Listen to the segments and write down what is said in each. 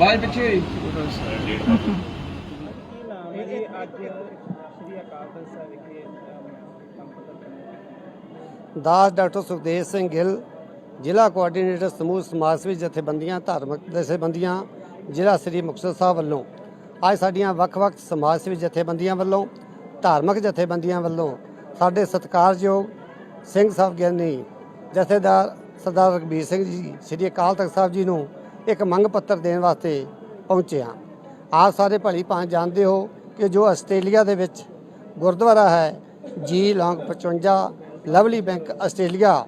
ਬਾਜ ਪਿੱਛੇ ਕੀ ਅੱਜ ਸ਼੍ਰੀ ਅਕਾਲ ਤਖਤ ਸਾਹਿਬ ਵਿਖੇ ਦਾਸ ਡਾਕਟਰ ਸੁਖਦੇਵ ਸਿੰਘ ਗਿੱਲ, ਜ਼ਿਲ੍ਹਾ ਕੋਆਰਡੀਨੇਟਰ ਸਮੂਹ ਸਮਾਜ ਸੇਵੀ ਜਥੇਬੰਦੀਆਂ, ਧਾਰਮਿਕ ਜਥੇਬੰਦੀਆਂ, ਜ਼ਿਲ੍ਹਾ ਸ੍ਰੀ ਮੁਕਤਸਰ ਸਾਹਿਬ ਵੱਲੋਂ ਅੱਜ ਸਾਡੀਆਂ ਵੱਖ-ਵੱਖ ਸਮਾਜ ਸੇਵੀ ਜਥੇਬੰਦੀਆਂ ਵੱਲੋਂ, ਧਾਰਮਿਕ ਜਥੇਬੰਦੀਆਂ ਵੱਲੋਂ ਸਾਡੇ ਸਤਿਕਾਰਯੋਗ ਸਿੰਘ ਸਾਹਿਬ ਗਿਆਨੀ ਜਥੇਦਾਰ ਸਰਦਾਰ ਰਘਬੀਰ ਸਿੰਘ ਜੀ, ਸ੍ਰੀ ਅਕਾਲ ਤਖਤ ਸਾਹਿਬ ਜੀ ਨੂੰ ਇੱਕ ਮੰਗ ਪੱਤਰ ਦੇਣ ਵਾਸਤੇ ਪਹੁੰਚੇ ਹਾਂ। ਆਪ ਸਾਰੇ ਭਲੀ ਭਾਂਤ ਜਾਣਦੇ ਹੋ ਕਿ ਜੋ ਆਸਟ੍ਰੇਲੀਆ ਦੇ ਵਿੱਚ ਗੁਰਦੁਆਰਾ ਹੈ, ਜੀ ਲੌਂਗ 55 ਲਵਲੀ ਬੈਂਕ ਆਸਟ੍ਰੇਲੀਆ,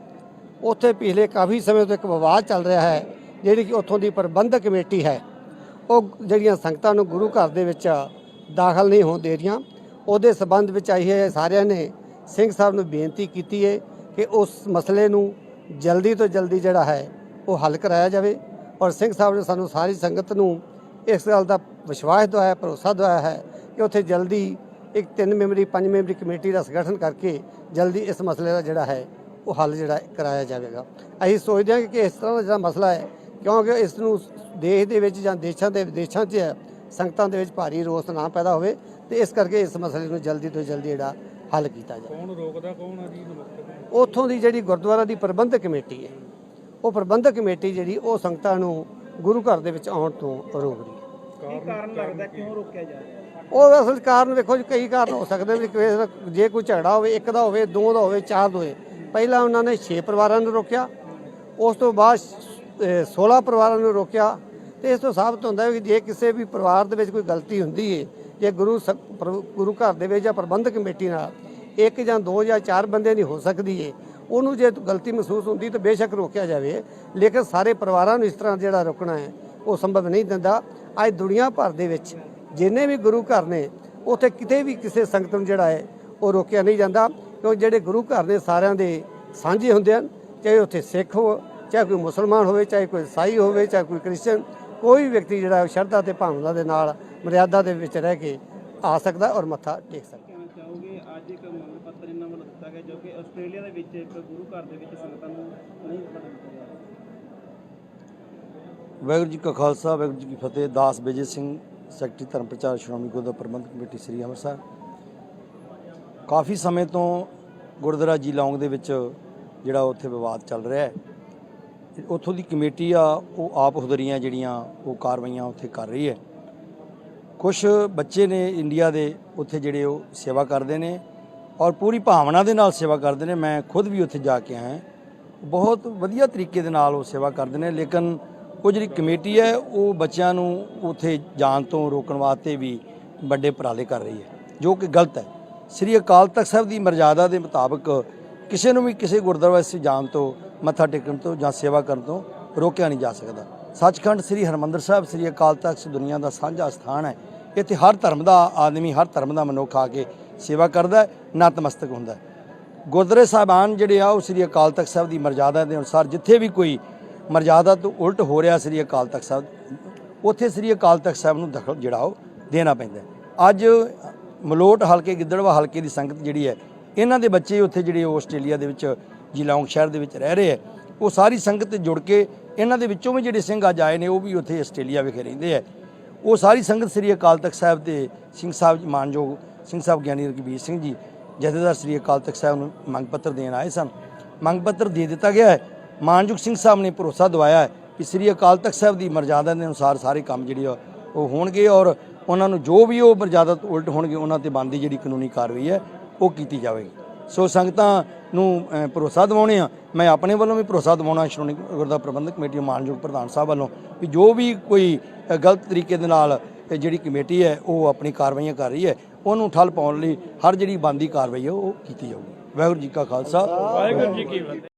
ਉੱਥੇ ਪਿਛਲੇ ਕਾਫੀ ਸਮੇਂ ਤੋਂ ਇੱਕ ਵਿਵਾਦ ਚੱਲ ਰਿਹਾ ਹੈ, ਜਿਹੜੀ ਕਿ ਉੱਥੋਂ ਦੀ ਪ੍ਰਬੰਧਕ ਕਮੇਟੀ ਹੈ। ਉਹ ਜਿਹੜੀਆਂ ਸੰਗਤਾਂ ਨੂੰ ਗੁਰੂ ਘਰ ਦੇ ਵਿੱਚ ਦਾਖਲ ਨਹੀਂ ਹੋਣ ਦੇ ਰਹੀਆਂ, ਉਹਦੇ ਸਬੰਧ ਵਿੱਚ ਆਈ ਹੈ ਸਾਰਿਆਂ ਨੇ ਸਿੰਘ ਸਾਹਿਬ ਨੂੰ ਬੇਨਤੀ ਕੀਤੀ ਹੈ ਕਿ ਉਸ ਮਸਲੇ ਨੂੰ ਜਲਦੀ ਤੋਂ ਜਲਦੀ ਜਿਹੜਾ ਹੈ, ਉਹ ਹੱਲ ਕਰਾਇਆ ਜਾਵੇ। ਔਰ ਸਿੰਘ ਸਾਹਿਬ ਨੇ ਸਾਨੂੰ ਸਾਰੀ ਸੰਗਤ ਨੂੰ ਇਸ ਗੱਲ ਦਾ ਵਿਸ਼ਵਾਸ ਦਵਾਇਆ ਭਰੋਸਾ ਦਵਾਇਆ ਹੈ ਕਿ ਉੱਥੇ ਜਲਦੀ ਇੱਕ ਤਿੰਨ ਮੈਂਬਰੀ ਪੰਜ ਮੈਂਬਰੀ ਕਮੇਟੀ ਦਾ ਸੰਗਠਨ ਕਰਕੇ ਜਲਦੀ ਇਸ ਮਸਲੇ ਦਾ ਜਿਹੜਾ ਹੈ ਉਹ ਹੱਲ ਜਿਹੜਾ ਕਰਾਇਆ ਜਾਵੇਗਾ। ਅਸੀਂ ਸੋਚਦੇ ਹਾਂ ਕਿ ਇਸ ਤਰ੍ਹਾਂ ਦਾ ਜਿਹੜਾ ਮਸਲਾ ਹੈ ਕਿਉਂਕਿ ਇਸ ਨੂੰ ਦੇਸ਼ ਦੇ ਵਿੱਚ ਜਾਂ ਦੇਸ਼ਾਂ ਦੇ ਵਿਦੇਸ਼ਾਂ 'ਚ ਸੰਗਤਾਂ ਦੇ ਵਿੱਚ ਭਾਰੀ ਰੋਸ ਨਾ ਪੈਦਾ ਹੋਵੇ ਤੇ ਇਸ ਕਰਕੇ ਇਸ ਮਸਲੇ ਨੂੰ ਜਲਦੀ ਤੋਂ ਜਲਦੀ ਜਿਹੜਾ ਹੱਲ ਕੀਤਾ ਜਾਵੇ। ਕੌਣ ਰੋਕਦਾ ਕੌਣ ਆ ਜੀ ਨਮਸਤੇ ਉੱਥੋਂ ਦੀ ਜਿਹੜੀ ਗੁਰਦੁਆਰਾ ਦੀ ਪ੍ਰਬੰਧਕ ਕਮੇਟੀ ਹੈ। ਉਹ ਪ੍ਰਬੰਧਕ ਕਮੇਟੀ ਜਿਹੜੀ ਉਹ ਸੰਗਤਾਂ ਨੂੰ ਗੁਰੂ ਘਰ ਦੇ ਵਿੱਚ ਆਉਣ ਤੋਂ ਰੋਕ ਰਹੀ ਹੈ। ਕੀ ਕਾਰਨ ਲੱਗਦਾ? ਕਿਉਂ ਰੋਕਿਆ ਜਾ ਰਿਹਾ? ਉਹ ਅਸਲ ਕਾਰਨ ਵੇਖੋ ਜੀ ਕਈ ਕਾਰਨ ਹੋ ਸਕਦੇ ਨੇ ਕਿਸੇ ਦਾ ਜੇ ਕੋਈ ਝਗੜਾ ਹੋਵੇ ਇੱਕ ਦਾ ਹੋਵੇ ਦੋ ਦਾ ਹੋਵੇ ਚਾਰ ਦਾ ਹੋਵੇ ਪਹਿਲਾਂ ਉਹਨਾਂ ਨੇ 6 ਪਰਿਵਾਰਾਂ ਨੂੰ ਰੋਕਿਆ ਉਸ ਤੋਂ ਬਾਅਦ ਅਹ, 16 ਪਰਿਵਾਰਾਂ ਨੂੰ ਰੋਕਿਆ ਤੇ ਇਸ ਤੋਂ ਸਾਬਤ ਹੁੰਦਾ ਹੈ ਕਿ ਜੇ ਕਿਸੇ ਵੀ ਪਰਿਵਾਰ ਦੇ ਵਿੱਚ ਕੋਈ ਗਲਤੀ ਹੁੰਦੀ ਹੈ ਜੇ ਗੁਰੂ ਗੁਰੂ ਘਰ ਦੇ ਵਿੱਚ ਜਾਂ ਪ੍ਰਬੰਧਕ ਕਮੇਟੀ ਨਾਲ ਇੱਕ ਜਾਂ ਦੋ ਜਾਂ ਚਾਰ ਬੰਦੇ ਦੀ ਹੋ ਸਕਦੀ ਹੈ ਉਹਨੂੰ ਜੇ ਗਲਤੀ ਮਹਿਸੂਸ ਹੁੰਦੀ ਤਾਂ ਬੇਸ਼ੱਕ ਰੋਕਿਆ ਜਾਵੇ। ਲੇਕਿਨ ਸਾਰੇ ਪਰਿਵਾਰਾਂ ਨੂੰ ਇਸ ਤਰ੍ਹਾਂ ਜਿਹੜਾ ਰੋਕਣਾ ਹੈ, ਉਹ ਸੰਭਵ ਨਹੀਂ ਦਿੰਦਾ। ਅੱਜ ਦੁਨੀਆ ਭਰ ਦੇ ਵਿੱਚ ਜਿੰਨੇ ਵੀ ਗੁਰੂ ਘਰ ਨੇ, ਉੱਥੇ ਕਿਤੇ ਵੀ ਕਿਸੇ ਸੰਗਤ ਨੂੰ ਜਿਹੜਾ ਹੈ, ਉਹ ਰੋਕਿਆ ਨਹੀਂ ਜਾਂਦਾ। ਕਿਉਂਕਿ ਜਿਹੜੇ ਗੁਰੂ ਘਰ ਨੇ, ਸਾਰਿਆਂ ਦੇ ਸਾਂਝੇ ਹੁੰਦੇ ਹਨ, ਚਾਹੇ ਉੱਥੇ ਸਿੱਖ ਹੋ ਚਾਹੇ ਕੋਈ ਮੁਸਲਮਾਨ ਹੋਵੇ, ਚਾਹੇ ਕੋਈ ਈਸਾਈ ਹੋਵੇ, ਚਾਹੇ ਕੋਈ ਕ੍ਰਿਸਚਨ, ਕੋਈ ਵੀ ਵਿਅਕਤੀ ਜਿਹੜਾ ਉਹ ਸ਼ਰਧਾ ਤੇ ਭਾਵਨਾ ਦੇ ਨਾਲ, ਮਰਿਆਦਾ ਦੇ ਵਿੱਚ ਰਹਿ ਕੇ ਆ ਸਕਦਾ ਔਰ ਮੱਥਾ ਟੇਕ ਸਕਦਾ। ਚਾਹੋਗੇ ਅੱਜ ਇੱਕ ਮੰਗ ਪੱਤਰ ਇਹਨਾਂ ਵੱਲੋਂ ਦਿੱਤਾ ਗਿਆ ਜੋ ਕਿ ਆਸਟ੍ਰੇਲੀਆ ਦੇ ਵਿੱਚ ਇੱਕ ਗੁਰੂ ਘਰ ਦੇ ਵਿੱਚ ਸੰਗਤਾਂ ਨੂੰ ਨਹੀਂ ਵੜਨ ਦਿੱਤਾ ਵਾਹਿਗੁਰੂ ਜੀ ਕਾ ਖਾਲਸਾ, ਵਾਹਿਗੁਰੂ ਜੀ ਕੀ ਫਤਿਹ। ਦਾਸ ਬੇਜੇ ਸਿੰਘ, ਸੈਕਟਰੀ ਧਰਮ ਪ੍ਰਚਾਰ ਸ਼੍ਰੋਮਣੀ ਗੁਰਦੁਆਰਾ ਪ੍ਰਬੰਧਕ ਕਮੇਟੀ ਸ੍ਰੀ ਅੰਮ੍ਰਿਤਸਰ। ਕਾਫੀ ਸਮੇਂ ਤੋਂ ਗੁਰਦੁਆਰਾ ਜੀ ਲੌਂਗ ਦੇ ਵਿੱਚ ਜਿਹੜਾ ਉੱਥੇ ਵਿਵਾਦ ਚੱਲ ਰਿਹਾ ਹੈ। ਉੱਥੋਂ ਦੀ ਕਮੇਟੀ ਆ, ਉਹ ਆਪ ਹੁਦਰੀਆਂ ਜਿਹੜੀਆਂ, ਉਹ ਕਾਰਵਾਈਆਂ ਉੱਥੇ ਕਰ ਰਹੀ ਹੈ। ਕੁਝ ਬੱਚੇ ਨੇ ਇੰਡੀਆ ਦੇ ਉੱਥੇ ਜਿਹੜੇ ਉਹ ਸੇਵਾ ਕਰਦੇ ਨੇ ਔਰ ਪੂਰੀ ਭਾਵਨਾ ਦੇ ਨਾਲ ਸੇਵਾ ਕਰਦੇ ਨੇ। ਮੈਂ ਖੁਦ ਵੀ ਉੱਥੇ ਜਾ ਕੇ ਆਇਆ। ਬਹੁਤ ਵਧੀਆ ਤਰੀਕੇ ਦੇ ਨਾਲ ਉਹ ਸੇਵਾ ਕਰਦੇ ਨੇ। ਲੇਕਿਨ ਉਹ ਜਿਹੜੀ ਕਮੇਟੀ ਹੈ, ਉਹ ਬੱਚਿਆਂ ਨੂੰ ਉੱਥੇ ਜਾਣ ਤੋਂ ਰੋਕਣ ਵਾਸਤੇ ਵੀ ਵੱਡੇ ਉਪਰਾਲੇ ਕਰ ਰਹੀ ਹੈ, ਜੋ ਕਿ ਗਲਤ ਹੈ। ਸ੍ਰੀ ਅਕਾਲ ਤਖਤ ਸਾਹਿਬ ਦੀ ਮਰਜ਼ਾਦਾ ਦੇ ਮੁਤਾਬਕ ਕਿਸੇ ਨੂੰ ਵੀ ਕਿਸੇ ਗੁਰਦੁਆਰਾ ਵਿੱਚ ਜਾਣ ਤੋਂ, ਮੱਥਾ ਟੇਕਣ ਤੋਂ ਜਾਂ ਸੇਵਾ ਕਰਨ ਤੋਂ ਰੋਕਿਆ ਨਹੀਂ ਜਾ ਸਕਦਾ। ਸੱਚਖੰਡ ਸ੍ਰੀ ਹਰਮੰਦਰ ਸਾਹਿਬ, ਸ੍ਰੀ ਅਕਾਲ ਤਖਤ ਦੁਨੀਆ ਦਾ ਸਾਂਝਾ ਸਥਾਨ ਹੈ। ਇੱਥੇ ਹਰ ਧਰਮ ਦਾ ਆਦਮੀ, ਹਰ ਧਰਮ ਦਾ ਮਨੁੱਖ ਆ ਕੇ ਸੇਵਾ ਕਰਦਾ ਨਤਮਸਤਕ ਹੁੰਦਾ ਗੁਰਦੁਆਰੇ ਸਾਹਿਬਾਨ ਜਿਹੜੇ ਆ, ਉਹ ਸ੍ਰੀ ਅਕਾਲ ਤਖਤ ਸਾਹਿਬ ਦੀ ਮਰਜ਼ਾਦਾ ਦੇ ਅਨੁਸਾਰ ਜਿੱਥੇ ਵੀ ਕੋਈ ਮਰਜ਼ਾਦਾ ਤੋਂ ਉਲਟ ਹੋ ਰਿਹਾ ਸ੍ਰੀ ਅਕਾਲ ਤਖਤ ਸਾਹਿਬ, ਉੱਥੇ ਸ੍ਰੀ ਅਕਾਲ ਤਖਤ ਸਾਹਿਬ ਨੂੰ ਦਖਲ ਜਿਹੜਾ ਉਹ ਦੇਣਾ ਪੈਂਦਾ ਅੱਜ ਮਲੋਟ ਹਲਕੇ, ਗਿੱਦੜਵਾ ਹਲਕੇ ਦੀ ਸੰਗਤ ਜਿਹੜੀ ਹੈ, ਇਹਨਾਂ ਦੇ ਬੱਚੇ ਉੱਥੇ ਜਿਹੜੇ ਉਹ ਆਸਟ੍ਰੇਲੀਆ ਦੇ ਵਿੱਚ, ਜਿਲੌਂਗ ਸ਼ਹਿਰ ਦੇ ਵਿੱਚ ਰਹਿ ਰਹੇ ਹੈ। ਉਹ ਸਾਰੀ ਸੰਗਤ ਜੁੜ ਕੇ ਇਹਨਾਂ ਦੇ ਵਿੱਚੋਂ ਵੀ ਜਿਹੜੇ ਸਿੰਘ ਅੱਜ ਆਏ ਨੇ, ਉਹ ਵੀ ਉੱਥੇ ਆਸਟ੍ਰੇਲੀਆ ਵਿਖੇ ਰਹਿੰਦੇ ਹੈ। ਉਹ ਸਾਰੀ ਸੰਗਤ ਸ੍ਰੀ ਅਕਾਲ ਤਖਤ ਸਾਹਿਬ ਤੇ ਸਿੰਘ ਸਾਹਿਬ ਮਾਨਯੋਗ ਸਿੰਘ ਸਾਹਿਬ ਗਿਆਨੀ ਰਘਬੀਰ ਸਿੰਘ ਜੀ, ਜਥੇਦਾਰ ਸ੍ਰੀ ਅਕਾਲ ਤਖਤ ਸਾਹਿਬ ਨੂੰ ਮੰਗ ਪੱਤਰ ਦੇਣ ਆਏ ਸਨ। ਮੰਗ ਪੱਤਰ ਦੇ ਦਿੱਤਾ ਗਿਆ ਹੈ। ਮਾਨਯੋਗ ਸਿੰਘ ਸਾਹਿਬ ਨੇ ਭਰੋਸਾ ਦਵਾਇਆ ਹੈ ਕਿ ਸ੍ਰੀ ਅਕਾਲ ਤਖਤ ਸਾਹਿਬ ਦੀ ਮਰਜ਼ਾਦਾ ਦੇ ਅਨੁਸਾਰ ਸਾਰੇ ਕੰਮ ਜਿਹੜੇ ਆ, ਉਹ ਹੋਣਗੇ ਔਰ ਉਹਨਾਂ ਨੂੰ ਜੋ ਵੀ ਉਹ ਮਰਜ਼ਾਦਾ ਤੋਂ ਉਲਟ ਹੋਣਗੇ, ਉਹਨਾਂ ਤੇ ਬਣਦੀ ਜਿਹੜੀ ਕਾਨੂੰਨੀ ਕਾਰਵਾਈ ਹੈ, ਉਹ ਕੀਤੀ ਜਾਵੇਗੀ। ਸੋ ਸੰਗਤਾਂ ਨੂੰ ਭਰੋਸਾ ਦਿਵਾਉਣੇ ਆ। ਮੈਂ ਆਪਣੇ ਵੱਲੋਂ ਵੀ ਭਰੋਸਾ ਦਿਵਾਉਣਾ ਸ਼੍ਰੋਮਣੀ ਗੁਰਦੁਆਰਾ ਪ੍ਰਬੰਧਕ ਕਮੇਟੀ ਮਾਨਯੋਗ ਪ੍ਰਧਾਨ ਸਾਹਿਬ ਵੱਲੋਂ ਵੀ ਜੋ ਵੀ ਕੋਈ ਗਲਤ ਤਰੀਕੇ ਦੇ ਨਾਲ ਜਿਹੜੀ ਕਮੇਟੀ ਹੈ, ਉਹ ਆਪਣੀ ਕਾਰਵਾਈਆਂ ਕਰ ਰਹੀ ਹੈ, ਉਹਨੂੰ ਠੱਲ ਪਾਉਣ ਲਈ ਹਰ ਜਿਹੜੀ ਬਣਦੀ ਕਾਰਵਾਈ ਹੈ, ਉਹ ਕੀਤੀ ਜਾਊਗੀ। ਵਾਹਿਗੁਰੂ ਜੀ ਕਾ ਖਾਲਸਾ। ਵਾਹਿਗੁਰੂ ਜੀ ਕੀ ਫਤਿਹ।